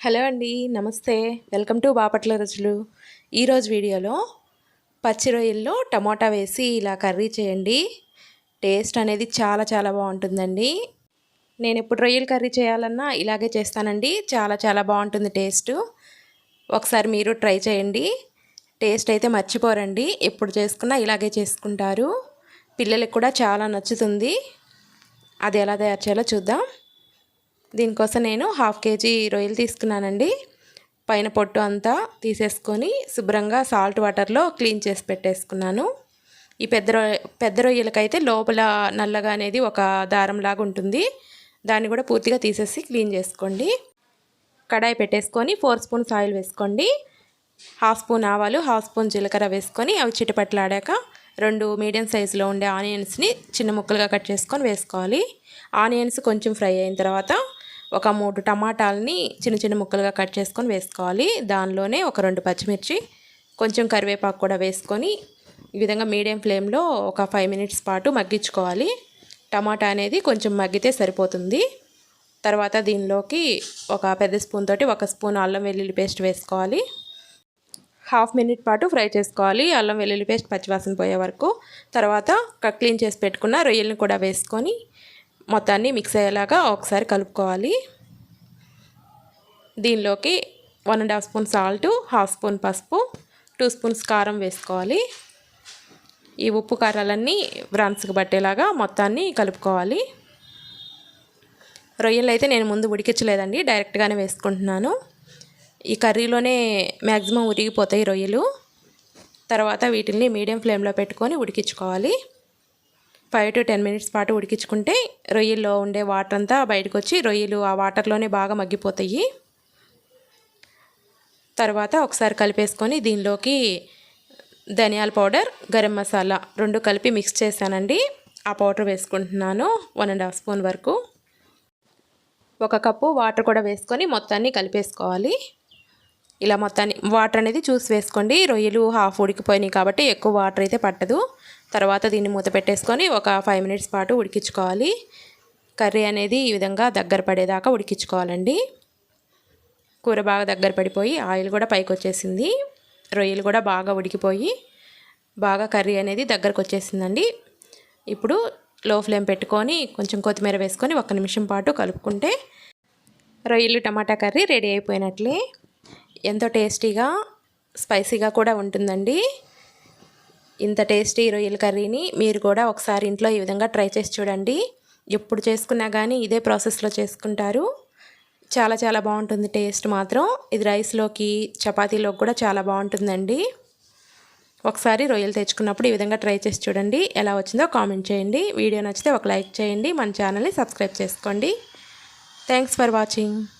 Hello అండి నమస్తే. Welcome to Bapatla రుచులు. ఈరోజు వీడియోలో పచ్చి రొయ్యల్లో టమోటా వేసి ఇలా కర్రీ చేయండి. టేస్ట్ అనేది చాలా చాలా బాగుంటుందండి. నేను ఎప్పుడు రొయ్యలు కర్రీ చేయాలన్నా ఇలాగే చేస్తానండి. చాలా చాలా బాగుంటుంది టేస్ట్. ఒకసారి మీరు ట్రై చేయండి. టేస్ట్ అయితే మర్చిపోరండి. ఎప్పుడు చేసుకున్నా ఇలాగే చేసుకుంటారు. పిల్లలకు కూడా చాలా నచ్చుతుంది. అది ఎలా తయారు చేయాలో చూద్దాం. దీనికోసం నేను హాఫ్ కేజీ రొయ్యలు తీసుకున్నానండి. పైన పొట్టు అంతా తీసేసుకొని శుభ్రంగా సాల్ట్ వాటర్లో క్లీన్ చేసి పెట్టేసుకున్నాను. ఈ పెద్ద రొయ్య పెద్ద రొయ్యలకైతే లోపల నల్లగా అనేది ఒక దారం లాగా ఉంటుంది. దాన్ని కూడా పూర్తిగా తీసేసి క్లీన్ చేసుకోండి. కడాయి పెట్టేసుకొని ఫోర్ స్పూన్స్ ఆయిల్ వేసుకోండి. హాఫ్ స్పూన్ ఆవాలు హాఫ్ స్పూన్ జీలకర్ర వేసుకొని అవి చిటపట్లాడాక రెండు మీడియం సైజులో ఉండే ఆనియన్స్ని చిన్న ముక్కలుగా కట్ చేసుకొని వేసుకోవాలి. ఆనియన్స్ కొంచెం ఫ్రై అయిన తర్వాత ఒక మూడు టమాటాలని చిన్న చిన్న ముక్కలుగా కట్ చేసుకొని వేసుకోవాలి. దానిలోనే ఒక రెండు పచ్చిమిర్చి కొంచెం కరివేపాకు కూడా వేసుకొని ఈ విధంగా మీడియం ఫ్లేమ్లో ఒక ఫైవ్ మినిట్స్ పాటు మగ్గించుకోవాలి. టమాటా అనేది కొంచెం మగ్గితే సరిపోతుంది. తర్వాత దీనిలోకి ఒక పెద్ద స్పూన్ తోటి ఒక స్పూన్ అల్లం వెల్లుల్లి పేస్ట్ వేసుకోవాలి. హాఫ్ మినిట్ పాటు ఫ్రై చేసుకోవాలి. అల్లం వెల్లుల్లి పేస్ట్ పచ్చివాసన పోయే వరకు. తర్వాత క్లీన్ చేసి పెట్టుకున్న రొయ్యల్ని కూడా వేసుకొని మొత్తాన్ని మిక్స్ అయ్యేలాగా ఒకసారి కలుపుకోవాలి. దీనిలోకి one and half spoon salt half spoon పసుపు టూ స్పూన్స్ కారం వేసుకోవాలి. ఈ ఉప్పు కారాలన్నీ బ్రాన్స్కి పట్టేలాగా మొత్తాన్ని కలుపుకోవాలి. రొయ్యలు అయితే నేను ముందు ఉడికించలేదండి డైరెక్ట్గానే వేసుకుంటున్నాను. ఈ కర్రీలోనే మ్యాక్సిమం ఉరిగిపోతాయి రొయ్యలు. తర్వాత వీటిని మీడియం ఫ్లేమ్లో పెట్టుకొని ఉడికించుకోవాలి. ఫైవ్ టు టెన్ మినిట్స్ పాటు ఉడికించుకుంటే రొయ్యల్లో ఉండే వాటర్ అంతా బయటకు వచ్చి రొయ్యలు ఆ వాటర్లోనే బాగా మగ్గిపోతాయి. తర్వాత ఒకసారి కలిపేసుకొని దీనిలోకి ధనియాల పౌడర్ గరం మసాలా రెండు కలిపి మిక్స్ చేశానండి. ఆ పౌడర్ వేసుకుంటున్నాను వన్ అండ్ హాఫ్ స్పూన్ వరకు. ఒక కప్పు వాటర్ కూడా వేసుకొని మొత్తాన్ని కలిపేసుకోవాలి. ఇలా మొత్తాన్ని వాటర్ అనేది చూసి వేసుకోండి. రొయ్యలు హాఫ్ ఉడికిపోయినాయి కాబట్టి ఎక్కువ వాటర్ అయితే పట్టదు. తర్వాత దీన్ని మూత పెట్టేసుకొని ఒక ఫైవ్ మినిట్స్ పాటు ఉడికించుకోవాలి. కర్రీ అనేది ఈ విధంగా దగ్గర పడేదాకా ఉడికించుకోవాలండి. కూర బాగా దగ్గర పడిపోయి ఆయిల్ కూడా పైకి వచ్చేసింది. రొయ్యలు కూడా బాగా ఉడికిపోయి బాగా కర్రీ అనేది దగ్గరకు వచ్చేసిందండి. ఇప్పుడు లో ఫ్లేమ్ పెట్టుకొని కొంచెం కొత్తిమీర వేసుకొని ఒక నిమిషం పాటు కలుపుకుంటే రొయ్యలు టమాటా కర్రీ రెడీ అయిపోయినట్లే. ఎంతో టేస్టీగా స్పైసీగా కూడా ఉంటుందండి. ఇంత టేస్టీ రొయ్యల కర్రీని మీరు కూడా ఒకసారి ఇంట్లో ఈ విధంగా ట్రై చేసి చూడండి. ఎప్పుడు చేసుకున్నా కానీ ఇదే ప్రాసెస్లో చేసుకుంటారు. చాలా చాలా బాగుంటుంది టేస్ట్ మాత్రం. ఇది రైస్లోకి చపాతీలోకి కూడా చాలా బాగుంటుందండి. ఒకసారి రొయ్యలు తెచ్చుకున్నప్పుడు ఈ విధంగా ట్రై చేసి చూడండి. ఎలా వచ్చిందో కామెంట్ చేయండి. వీడియో నచ్చితే ఒక లైక్ చేయండి. మన ఛానల్ని సబ్స్క్రైబ్ చేసుకోండి. Thanks for watching.